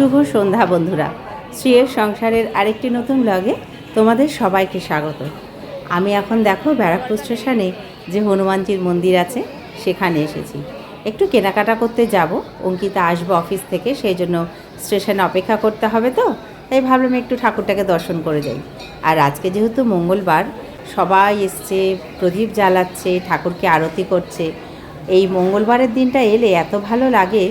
শুভ সন্ধ্যা বন্ধুরা। শ্রীয়ের সংসারের আরেকটি নতুন ব্লগে তোমাদের সবাইকে স্বাগত। আমি এখন দেখো ব্যারাকপুর স্টেশনে যে হনুমানজির মন্দির আছে, সেখানে এসেছি। একটু কেনাকাটা করতে যাব, অঙ্কিতা আসব অফিস থেকে, সেই জন্য স্টেশনে অপেক্ষা করতে হবে তো, তাই ভাবলাম একটু ঠাকুরটাকে দর্শন করে যাই। আর আজকে যেহেতু মঙ্গলবার, সবাই এসছে, প্রদীপ জ্বালাচ্ছে, ঠাকুরকে আরতি করছে। এই মঙ্গলবারের দিনটা এলে এত ভালো লাগে,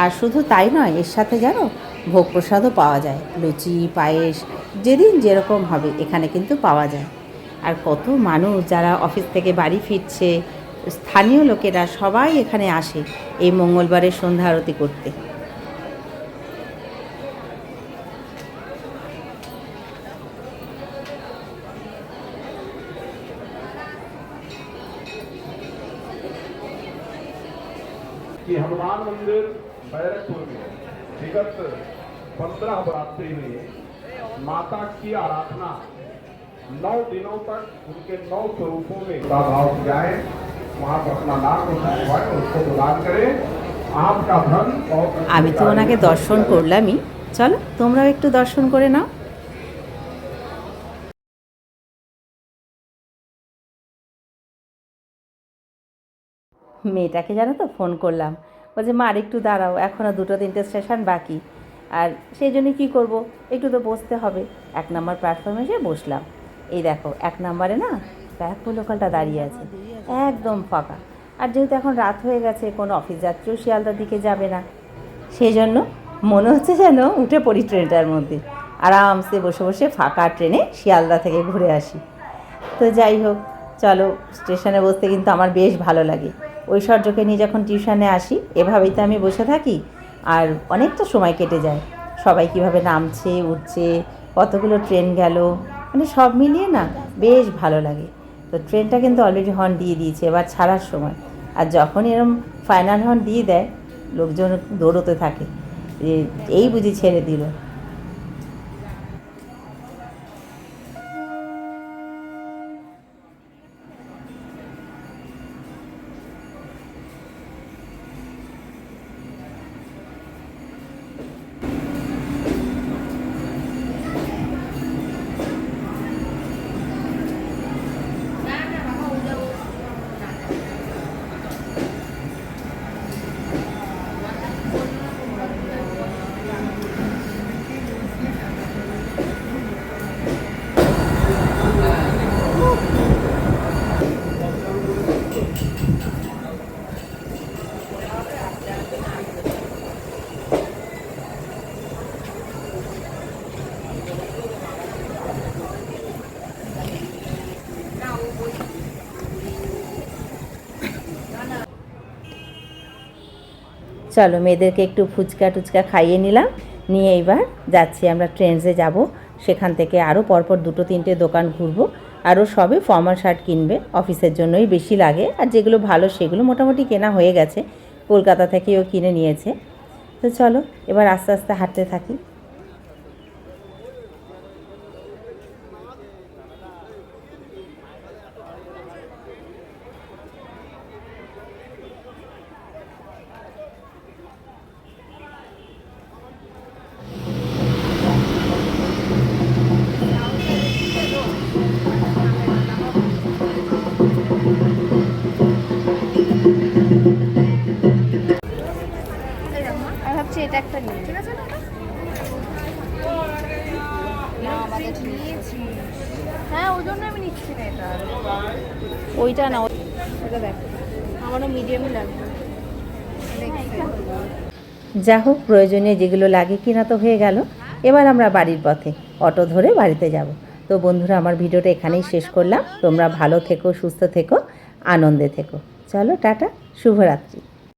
আর শুধু তাই নয়, এর সাথে জানো ভোগ প্রসাদও পাওয়া যায় লুচি পায়েস যেদিন যেরকম হবে এখানে কিন্তু পাওয়া যায় আর কত মানুষ যারা অফিস থেকে বাড়ি ফিরছে স্থানীয় লোকেরা সবাই এখানে আসে এই মঙ্গলবারের সন্ধ্যা আরতি করতে कि हनुमान मंदिर बैरकपुर में विगत पंद्रह बरात्री में माता की आराधना नौ दिनों तक उनके नौ स्वरूपों में का भाव जाए वहां पर अपना नाम रोशन करवाए उसको प्रदान करें आपका धन और আমি তো ওনাকে দর্শন করলামই চলো তোমরাও একটু দর্শন করে নাও মেয়েটাকে জানো তো ফোন করলাম বলছে, মা, আর একটু দাঁড়াও এখনও দুটো তিনটে স্টেশন বাকি। আর সেই জন্য কী করব? একটু তো বসতে হবে। এক নম্বর প্ল্যাটফর্মে এসে বসলাম। এই দেখো, এক নম্বরে না ব্যাকপুর লোকালটা দাঁড়িয়ে আছে। একদম ফাঁকা। আর যেহেতু এখন রাত হয়ে গেছে, কোনো অফিস যাত্রীও শিয়ালদার দিকে যাবে না। সেই জন্য মনে হচ্ছে যেন উঠে পড়ি ট্রেনটার মধ্যে। আরামসে বসে বসে ফাঁকা ট্রেনে শিয়ালদা থেকে ঘুরে আসি। তো যাই হোক, চলো স্টেশনে বসতে কিন্তু আমার বেশ ভালো লাগে। ঐশ্বর্যকে নিয়ে যখন টিউশনে আসি, এভাবেই তো আমি বসে থাকি। আর অনেকটা সময় কেটে যায়। সবাই কীভাবে নামছে, উঠছে, কতগুলো ট্রেন গেল মানে সব মিলিয়ে না বেশ ভালো লাগে। তো ট্রেনটা কিন্তু অলরেডি হর্ন দিয়ে দিয়েছে এবার ছাড়ার সময়। আর যখন এরম ফাইনাল হর্ন দিয়ে দেয়, লোকজন দৌড়তে থাকে। এই বুঝি ছেড়ে দিল। চলো, মেয়েদেরকে একটু ফুচকা টুচকা খাইয়ে নিলাম। নিয়ে এইবার যাচ্ছি, আমরা ট্রেন্সে যাব। সেখান থেকে আরও পরপর দুটো তিনটে দোকান ঘুরবো। আরও সবে ফর্মাল শার্ট কিনবে অফিসের জন্যই বেশি লাগে। আর যেগুলো ভালো, সেগুলো মোটামুটি কেনা হয়ে গেছে। কলকাতা থেকেও কিনে নিয়েছে। তো চলো, এবার আস্তে আস্তে হাঁটতে থাকি। ঠিক আছে না হ্যাঁ ওই জন্য আমি নিচ্ছি না এটা। ওইটা না এটা দেখ আমারও মিডিয়ামই লাগবে যা হোক প্রয়োজনে যেগুলো লাগে কিনা তো হয়ে গেল। এবার আমরা বাড়ির পথে অটো ধরে বাড়িতে যাব। তো বন্ধুরা আমার ভিডিওটা এখানেই শেষ করলাম। তোমরা ভালো থেকো সুস্থ থেকো আনন্দে থেকো। চলো টাটা শুভরাত্রি।